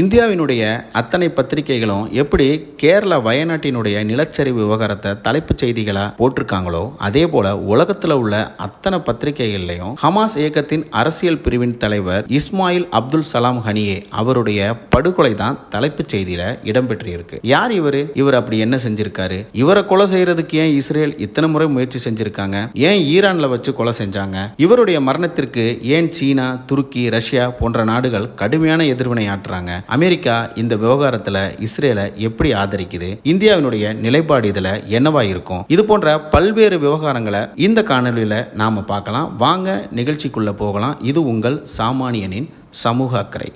இந்தியாவினுடைய அத்தனை பத்திரிகைகளும் எப்படி கேரள வயநாட்டினுடைய நிலச்சரிவு விவகாரத்தை தலைப்புச் செய்திகளாக போட்டிருக்காங்களோ அதே போல உலகத்தில் உள்ள அத்தனை பத்திரிகைகள்லையும் ஹமாஸ் இயக்கத்தின் அரசியல் பிரிவின் தலைவர் இஸ்மாயில் அப்துல் சலாம் ஹனியே அவருடைய படுகொலை தான் தலைப்புச் செய்தியில இடம்பெற்றிருக்கு. யார் இவர்? இவர் அப்படி என்ன செஞ்சிருக்காரு? இவரை கொலை செய்யறதுக்கு ஏன் இஸ்ரேல் இத்தனை முறை முயற்சி செஞ்சிருக்காங்க? ஏன் ஈரான்ல வச்சு கொலை செஞ்சாங்க? இவருடைய மரணத்திற்கு ஏன் சீனா துருக்கி ரஷ்யா போன்ற நாடுகள் கடுமையான எதிர்வினை ஆற்றுறாங்க அமெரிக்கா இந்த விவகாரத்துல இஸ்ரேலை எப்படி ஆதரிக்குது? இந்தியாவினுடைய நிலைப்பாடு இதுல என்னவா இருக்கும்? இது போன்ற பல்வேறு விவகாரங்களை இந்த காணொலியில நாம பார்க்கலாம். வாங்க நிகழ்ச்சிக்குள்ள போகலாம். இது உங்கள் சாமானியனின் சமூக அக்கறை.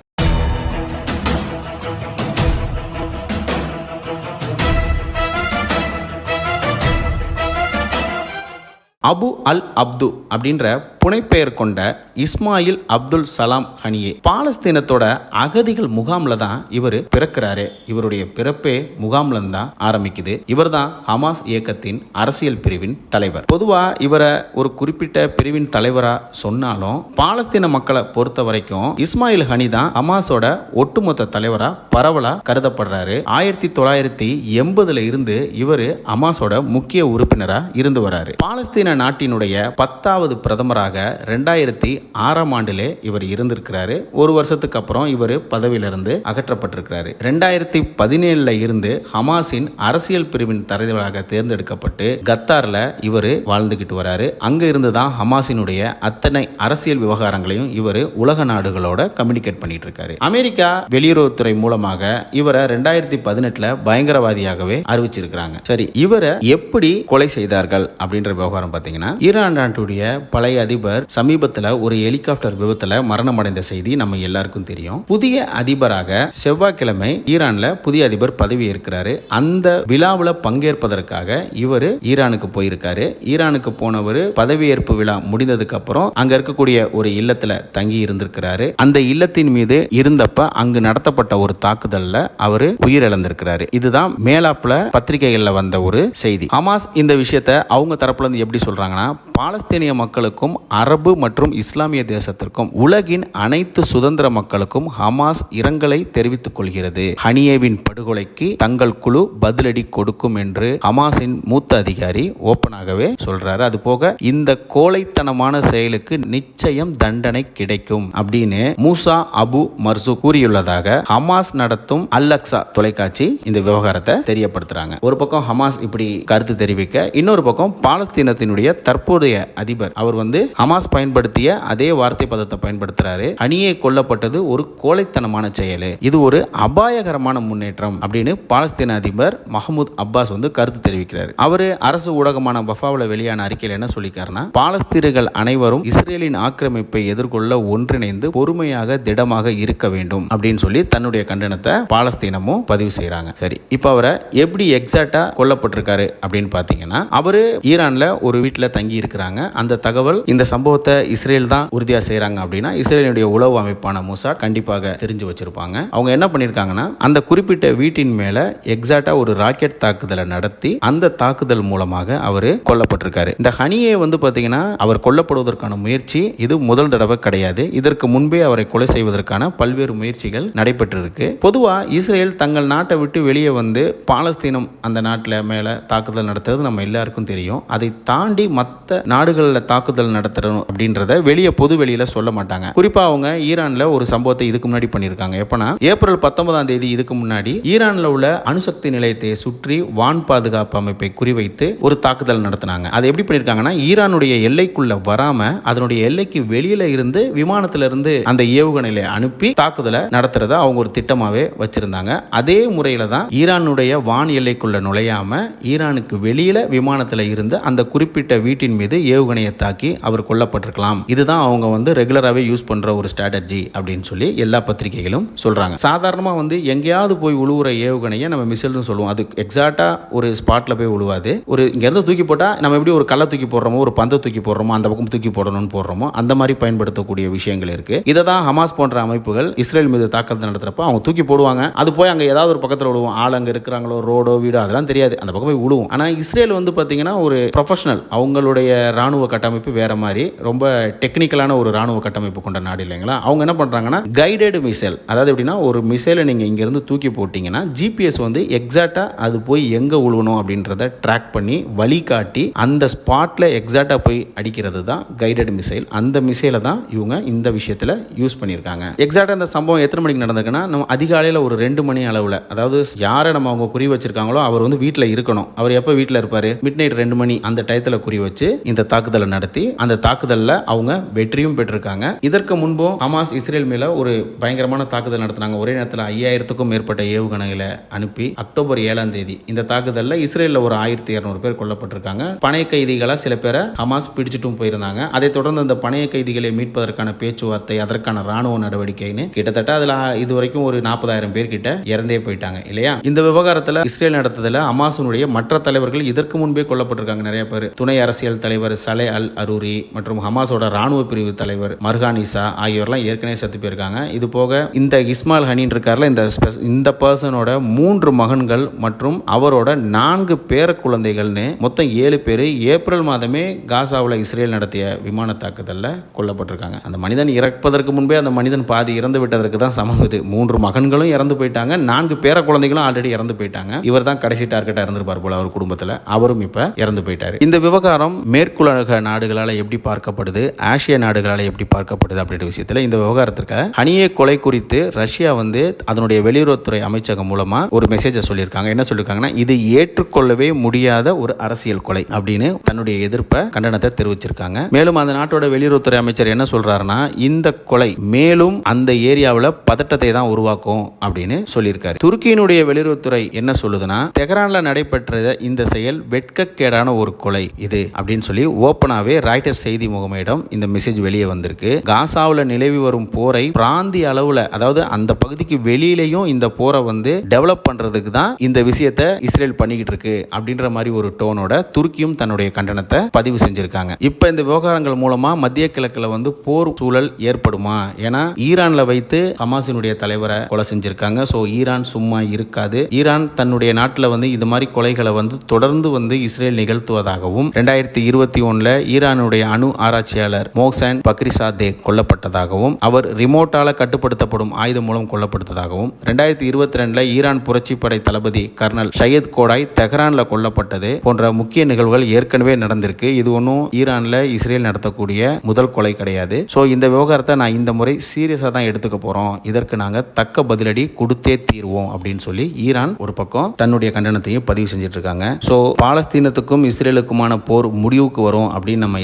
அபு அல் அப்து அப்படின்ற புனைப்பெயர் கொண்ட இஸ்மாயில் அப்துல் சலாம் ஹனியே. பாலஸ்தீனத்தோட அகதிகள் முகாம்ல தான் இவர் பிறக்கிறாரு. இவருடைய பிறப்பே முகாம்ல தான் ஆரம்பிக்குது. இவர் தான் ஹமாஸ் இயக்கத்தின் அரசியல் பிரிவின் தலைவர். பொதுவா இவரை ஒரு குறிப்பிட்ட பிரிவின் தலைவரா சொன்னாலும் பாலஸ்தீன மக்களை பொறுத்த வரைக்கும் இஸ்மாயில் ஹனி தான் ஹமாஸோட ஒட்டுமொத்த தலைவரா பரவலா கருதப்படுறாரு. ஆயிரத்தி தொள்ளாயிரத்தி எண்பதுல இருந்து இவர் ஹமாஸோட முக்கிய உறுப்பினரா இருந்து வராரு. பாலஸ்தீன நாட்டினுடைய பத்தாவது பிரதமராக ரெண்டாயிரத்தி ஆறாம் ஆண்டிலே இவர் இருந்திருக்கிறாரு. ஒரு வருஷத்துக்கு அப்புறம் இவர் பதவியிலிருந்து அகற்றப்பட்டிருக்கிறாரு. ரெண்டாயிரத்தி பதினேழுல இருந்து ஹமாஸின் அரசியல் பிரிவின் தலைவராக தேர்ந்தெடுக்கப்பட்டு கத்தார்ல இவர் வாழ்ந்துகிட்டு வராரு. அங்க இருந்து தான் ஹமாஸினுடைய அத்தனை அரசியல் விவகாரங்களையும் இவர் உலக நாடுகளோட கம்யூனிகேட் பண்ணிட்டு இருக்காரு அமெரிக்கா வெளியுறவுத்துறை மூலமாக இவரை ரெண்டாயிரத்தி பதினெட்டுல பயங்கரவாதியாகவே அறிவிச்சிருக்கிறாங்க. சரி இவரை எப்படி கொலை செய்தார்கள் அப்படின்ற விவகாரம் பார்த்தீங்கன்னா ஈரான் நாட்டுடைய பழைய அதிபர் சமீபத்தில் ஒரு ஹெலிகாப்டர் விபத்துல மரணம் அடைந்த செய்தி நம்ம எல்லாருக்கும் தெரியும். புதிய அதிபராக செவ்வாய்க்கிழமை ஈரான்ல புதிய அதிபர் பதவி ஏற்கிறாரு. அந்த விழாவில் பங்கேற்பதற்காக இவர் ஈரானுக்கு போயிருக்காரு. ஈரானுக்கு போனவர் பதவியேற்பு விழா முடிந்ததுக்கு அப்புறம் அங்க இருக்கக்கூடிய ஒரு இல்லத்துல தங்கி இருந்திருக்கிறாரு. அந்த இல்லத்தின் மீது இருந்தப்ப அங்கு நடத்தப்பட்ட ஒரு தாக்குதல்ல அவரு உயிரிழந்திருக்கிறாரு. இதுதான் மேலாப்புல பத்திரிகைகள்ல வந்த ஒரு செய்தி. ஹமாஸ் இந்த விஷயத்தை அவங்க தரப்புல இருந்து எப்படி சொல்றாங்கன்னா பாலஸ்தீனிய மக்களுக்கும் அரபு மற்றும் இஸ்லாமிய தேசத்திற்கும் உலகின் அனைத்து சுதந்திர மக்களுக்கும் ஹமாஸ் இரங்கலை தெரிவித்துக் கொள்கிறது. ஹனியேவின் படுகொலைக்கு தங்கள் குழு பதிலடி கொடுக்கும் என்று ஹமாஸின் மூத்த அதிகாரி ஓப்பனாகவே சொல்றாரு. அது போக இந்த கோழைத்தனமான செயலுக்கு நிச்சயம் தண்டனை கிடைக்கும் அப்படின்னு மூசா அபு மர்சு கூறியுள்ளதாக ஹமாஸ் நடத்தும் அல்லக்ஸா தொலைக்காட்சி இந்த விவகாரத்தை தெரியப்படுத்துறாங்க. ஒரு பக்கம் ஹமாஸ் இப்படி கருத்து தெரிவிக்க இன்னொரு பக்கம் பாலஸ்தீனத்தினுடைய தற்போதைய அதிபர் அவர் வந்து ஹமாஸ் பயன்படுத்திய அதே வார்த்தை பதத்தை பயன்படுத்துறாரு. அணியே கொல்லப்பட்டது ஒரு கோழைத்தனமான செயல். இது ஒரு அபாயகரமான முன்னேற்றம் அப்படின்னு பாலஸ்தீன அதிபர் மஹமூத் அப்பாஸ் வந்து கருத்து தெரிவிக்கிறார். அவரு அரசு ஊடகமான பஃபாவில் வெளியான அறிக்கையில் என்ன சொல்லிக்காருன்னா பாலஸ்தீனர்கள் அனைவரும் இஸ்ரேலின் ஆக்கிரமிப்பை எதிர்கொள்ள ஒன்றிணைந்து பொறுமையாக திடமாக இருக்க வேண்டும் அப்படின்னு சொல்லி தன்னுடைய கண்டனத்தை பாலஸ்தீனமும் பதிவு செய்கிறாங்க சரி இப்போ அவரை எப்படி எக்ஸாக்டா கொல்லப்பட்டிருக்காரு அப்படின்னு பார்த்தீங்கன்னா அவரு ஈரான்ல ஒரு வீட்டில் தங்கி இருக்கிறாங்க. அந்த தகவல் இந்த சம்பவத்தை இஸ்ரேல் தான் உறுதியா செய்கிறாங்க அப்படின்னா இஸ்ரேலுடைய உளவு அமைப்பான மூசா கண்டிப்பாக தெரிஞ்சு வச்சிருப்பாங்க. அவங்க என்ன பண்ணிருக்காங்கன்னா அந்த குறிப்பிட்ட வீட்டின் மேல எக்ஸாக்டா ஒரு ராக்கெட் தாக்குதலை நடத்தி அந்த தாக்குதல் மூலமாக அவர் கொல்லப்பட்டிருக்காரு. இந்த ஹனியை வந்து பாத்தீங்கன்னா அவர் கொல்லப்படுவதற்கான முயற்சி இது முதல் தடவை கிடையாது. இதற்கு முன்பே அவரை கொலை செய்வதற்கான பல்வேறு முயற்சிகள் நடைபெற்றிருக்கு. பொதுவா இஸ்ரேல் தங்கள் நாட்டை விட்டு வெளியே வந்து பாலஸ்தீனம் அந்த நாட்டில் மேல தாக்குதல் நடத்துறது நம்ம எல்லாருக்கும் தெரியும். அதை தாண்டி மற்ற நாடுகளில் தாக்குதல் நடத்த காப்பாற்றணும் அப்படின்றத வெளியே பொது வெளியில சொல்ல மாட்டாங்க. குறிப்பா அவங்க ஈரான்ல ஒரு சம்பவத்தை இதுக்கு முன்னாடி பண்ணியிருக்காங்க எப்பனா ஏப்ரல் பத்தொன்பதாம் தேதி இதுக்கு முன்னாடி ஈரான்ல உள்ள அணுசக்தி நிலையத்தை சுற்றி வான் பாதுகாப்பு அமைப்பை குறிவைத்து ஒரு தாக்குதல் நடத்தினாங்க. அதை எப்படி பண்ணியிருக்காங்கன்னா ஈரானுடைய எல்லைக்குள்ள வராம அதனுடைய எல்லைக்கு வெளியில இருந்து விமானத்துல இருந்து அந்த ஏவுகணையில அனுப்பி தாக்குதலை நடத்துறத அவங்க ஒரு திட்டமாவே வச்சிருந்தாங்க. அதே முறையில தான் ஈரானுடைய வான் எல்லைக்குள்ள நுழையாம ஈரானுக்கு வெளியில விமானத்துல இருந்து அந்த குறிப்பிட்ட வீட்டின் மீது ஏவுகணையை தாக்கி அவர் கொல்லப்பட்டிருக்கலாம். இதுதான் அவங்க வந்து ரெகுலராகவே யூஸ் பண்ணுற ஒரு ஸ்ட்ராட்டஜி அப்படின்னு சொல்லி எல்லா பத்திரிகைகளும் சொல்கிறாங்க சாதாரணமாக வந்து எங்கேயாவது போய் உழுவுற ஏவுகணையை நம்ம மிசில்னு சொல்லுவோம். அது எக்ஸாக்டாக ஒரு ஸ்பாட்டில் போய் உழுவாது. ஒரு இங்கேருந்து தூக்கி போட்டால் நம்ம எப்படி ஒரு கல்லை தூக்கி போடுறோமோ ஒரு பந்தை தூக்கி போடுறோமோ அந்த பக்கம் தூக்கி போடணும்னு போடுறோமோ அந்த மாதிரி பயன்படுத்தக்கூடிய விஷயங்கள் இருக்குது இதை தான் ஹமாஸ் போன்ற அமைப்புகள் இஸ்ரேல் மீது தாக்குதல் நடத்துகிறப்ப அவங்க தூக்கி போடுவாங்க. அது போய் அங்கே ஏதாவது ஒரு பக்கத்தில் விழுவோம் ஆள் அங்கே இருக்கிறாங்களோ ரோடோ வீடோ அதெல்லாம் தெரியாது. அந்த பக்கம் போய் விழுவும் ஆனால் இஸ்ரேல் வந்து பார்த்தீங்கன்னா ஒரு ப்ரொஃபஷனல் அவங்களுடைய ராணுவ கட்டமைப்பு வேற மாதிரி. மாதிரி ரொம்ப டெக்னிக்கலான ஒரு ராணுவ கட்டமைப்பு கொண்ட நாடு இல்லைங்களா? அவங்க என்ன பண்ணுறாங்கன்னா கைடடு மிசைல் அதாவது எப்படின்னா ஒரு மிசைலை நீங்கள் இங்கேருந்து தூக்கி போட்டிங்கன்னா ஜிபிஎஸ் வந்து எக்ஸாக்டாக அது போய் எங்கே உழுவணும் அப்படின்றத ட்ராக் பண்ணி வழிகாட்டி அந்த ஸ்பாட்டில் எக்ஸாக்டாக போய் அடிக்கிறது தான் கைடட் மிசைல் அந்த மிசைலை தான் இவங்க இந்த விஷயத்தில் யூஸ் பண்ணியிருக்காங்க. எக்ஸாக்டாக அந்த சம்பவம் எத்தனை மணிக்கு நடந்திருக்குன்னா நம்ம அதிகாலையில் ஒரு ரெண்டு மணி அளவில் அதாவது யாரை நம்ம அவங்க குறி வச்சிருக்காங்களோ அவர் வந்து வீட்டில் இருக்கணும். அவர் எப்போ வீட்டில் இருப்பார்? மிட் நைட் ரெண்டு மணி அந்த டயத்தில் குறி வச்சு இந்த தாக்குதலை நடத்தி அந்த தாக்குதலில் அவங்க வெற்றியும் பெற்றிருக்காங்க. இதற்கு முன்பும் ஹமாஸ் இஸ்ரேல் மேல ஒரு பயங்கரமான தாக்குதல் நடத்தினாங்க. ஒரே நேரத்தில் ஐயாயிரத்துக்கும் மேற்பட்ட ஏவுகணைகளை அனுப்பி அக்டோபர் ஏழாம் தேதி இந்த தாக்குதலில் இஸ்ரேலில் ஒரு ஆயிரத்தி இரநூறு பேர் கொல்லப்பட்டிருக்காங்க. பணைய கைதிகளை சில பேரை ஹமாஸ் பிடிச்சிட்டும் போயிருந்தாங்க. அதைத் தொடர்ந்து அந்த பணைய கைதிகளை மீட்பதற்கான பேச்சுவார்த்தை அதற்கான ராணுவ நடவடிக்கைன்னு கிட்டத்தட்ட அதில் இது வரைக்கும் ஒரு நாற்பதாயிரம் பேர் கிட்ட இறந்தே போயிட்டாங்க இல்லையா? இந்த விவகாரத்தில் இஸ்ரேல் நடத்ததில் ஹமாஸினுடைய மற்ற தலைவர்கள் இதற்கு முன்பே கொல்லப்பட்டிருக்காங்க. நிறைய பேர். துணை அரசியல் தலைவர் சலே அல் அரூரி மற்றும் ஹமாஸோட ராணுவ பிரிவு தலைவர் மர்கானிசா ஆகியோர்லாம் ஏற்கனவே செத்து போயிருக்காங்க. இது போக இந்த இஸ்மாயில் ஹனின் இருக்கார்ல இந்த இந்த பர்சனோட மூன்று மகன்கள் மற்றும் அவரோட நான்கு பேர குழந்தைகள்னு மொத்தம் ஏழு பேர் ஏப்ரல் மாதமே காசாவில் இஸ்ரேல் நடத்திய விமான தாக்குதலில் கொல்லப்பட்டிருக்காங்க. அந்த மனிதன் இறப்பதற்கு முன்பே அந்த மனிதன் பாதி இறந்து விட்டதற்கு தான் சமம். இது மூன்று மகன்களும் இறந்து போயிட்டாங்க. நான்கு பேர குழந்தைகளும் ஆல்ரெடி இறந்து போயிட்டாங்க. இவர் தான் கடைசி டார்கெட்டாக இருந்திருப்பார் போல அவர் குடும்பத்தில். அவரும் இப்போ இறந்து போயிட்டார். இந்த விவகாரம் மேற்குலக நாடுகளால் எப்படி பார்க்கப்படுது ஆசிய நாடுகளால் எப்படி பார்க்கப்படுது அப்படின்ற விஷயத்தில் இந்த விவகாரத்திற்கு ஹனியே கொலை குறித்து ரஷ்யா வந்து அதனுடைய வெளியுறவுத்துறை அமைச்சகம் மூலமா ஒரு மெசேஜை சொல்லியிருக்காங்க. என்ன சொல்லியிருக்காங்கன்னா இது ஏற்றுக்கொள்ளவே முடியாத ஒரு அரசியல் கொலை அப்படின்னு தன்னுடைய எதிர்ப்பை கண்டனத்தை தெரிவிச்சிருக்காங்க. மேலும் அந்த நாட்டோட வெளியுறவுத்துறை அமைச்சர் என்ன சொல்றாருன்னா இந்த கொலை மேலும் அந்த ஏரியாவில் பதட்டத்தை தான் உருவாக்கும் அப்படின்னு சொல்லியிருக்காரு. துருக்கியினுடைய வெளியுறவுத்துறை என்ன சொல்லுதுன்னா தெஹரான்ல நடைபெற்ற இந்த செயல் வெட்கக்கேடான ஒரு கொலை இது அப்படின்னு சொல்லி ஓப்பனாவே ராய்டர் செய்தி முகமையிடம் இந்த மெசேஜ் வெளியே வந்திருக்கு. காசாவில் நிலவி வரும் போரை பிராந்திய அளவில் அதாவது அந்த பகுதிக்கு வெளியிலையும் இந்த போரை வந்து டெவலப் பண்றதுக்கு தான் இந்த விஷயத்தை இஸ்ரேல் பண்ணிக்கிட்டு இருக்கு அப்படின்ற மாதிரி ஒரு டோனோட துருக்கியும் தன்னுடைய கண்டனத்தை பதிவு செஞ்சிருக்காங்க. இப்போ இந்த விவகாரங்கள் மூலமா மத்திய கிழக்கில் வந்து போர் சூழல் ஏற்படுமா? ஏன்னா ஈரான்ல வைத்து ஹமாசினுடைய தலைவரை கொலை செஞ்சிருக்காங்க. ஸோ ஈரான் சும்மா இருக்காது. ஈரான் தன்னுடைய நாட்டில் வந்து இது மாதிரி கொலைகளை வந்து தொடர்ந்து வந்து இஸ்ரேல் நிகழ்த்துவதாகவும் ரெண்டாயிரத்தி இருபத்தி ஒன்றில் ஈரானுடைய அணு ஆராய்ச்சியாளர் மோக்சான் பக்ரிசாதே கொல்லப்பட்டதாகவும் அவர் ரிமோட்டால கட்டுப்படுத்தப்படும் ஆயுதம் மூலம் கொல்லப்பட்டதாகவும் ரெண்டாயிரத்தி இருபத்தி ரெண்டுல ஈரான் புரட்சிப்படை தளபதி கர்னல் சையத் கோடாய் தெஹ்ரான்ல கொல்லப்பட்டது போன்ற முக்கிய நிகழ்வுகள் ஏற்கனவே நடந்திருக்கு. இது ஒன்றும் ஈரான்ல இஸ்ரேல் நடத்தக்கூடிய முதல் கொலை கிடையாது. ஸோ இந்த விவகாரத்தை நான் இந்த முறை சீரியஸாக தான் எடுத்துக்க போறோம். இதற்கு நாங்கள் தக்க பதிலடி கொடுத்தே தீர்வோம் அப்படின்னு சொல்லி ஈரான் ஒரு பக்கம் தன்னுடைய கண்டனத்தையும் பதிவு செஞ்சுட்டு இருக்காங்க. ஸோ பாலஸ்தீனத்துக்கும் இஸ்ரேலுக்குமான போர் முடிவுக்கு வரும் அப்படின்னு நம்ம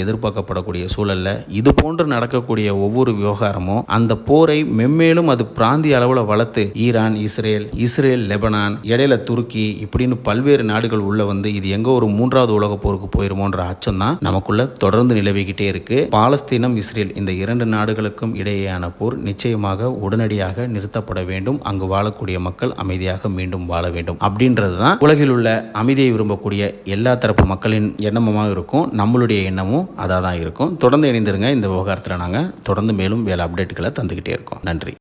எதிர்பார்க்கப்படக்கூடிய சூழல்ல இது போன்று நடக்கக்கூடிய ஒவ்வொரு விவகாரமும் அந்த போரை மென்மேலும் அது பிராந்திய அளவில் வளர்த்து ஈரான் இஸ்ரேல் இஸ்ரேல் லெபனான் இடையில துருக்கி இப்படின்னு பல்வேறு நாடுகள் உள்ள வந்து இது எங்க ஒரு மூன்றாவது உலக போருக்கு போயிருமோன்ற அச்சம் தான் நமக்குள்ள தொடர்ந்து நிலவிக்கிட்டே இருக்கு. பாலஸ்தீனம் இஸ்ரேல் இந்த இரண்டு நாடுகளுக்கும் இடையேயான போர் நிச்சயமாக உடனடியாக நிறுத்தப்பட வேண்டும். அங்கு வாழக்கூடிய மக்கள் அமைதியாக மீண்டும் வாழ வேண்டும். அப்படின்றது தான் உலகில் உள்ள அமைதியை விரும்பக்கூடிய எல்லா தரப்பு மக்களின் எண்ணமுமாக இருக்கும். நம்மளுடைய எண்ணமும் அதான் இருக்கும். தொடர்ந்து இணைந்திருங்க. இந்த விவகாரத்தில் நாங்கள் தொடர்ந்து மேலும் வேலை அப்டேட்டுகளை தந்துக்கிட்டே இருக்கோம். நன்றி.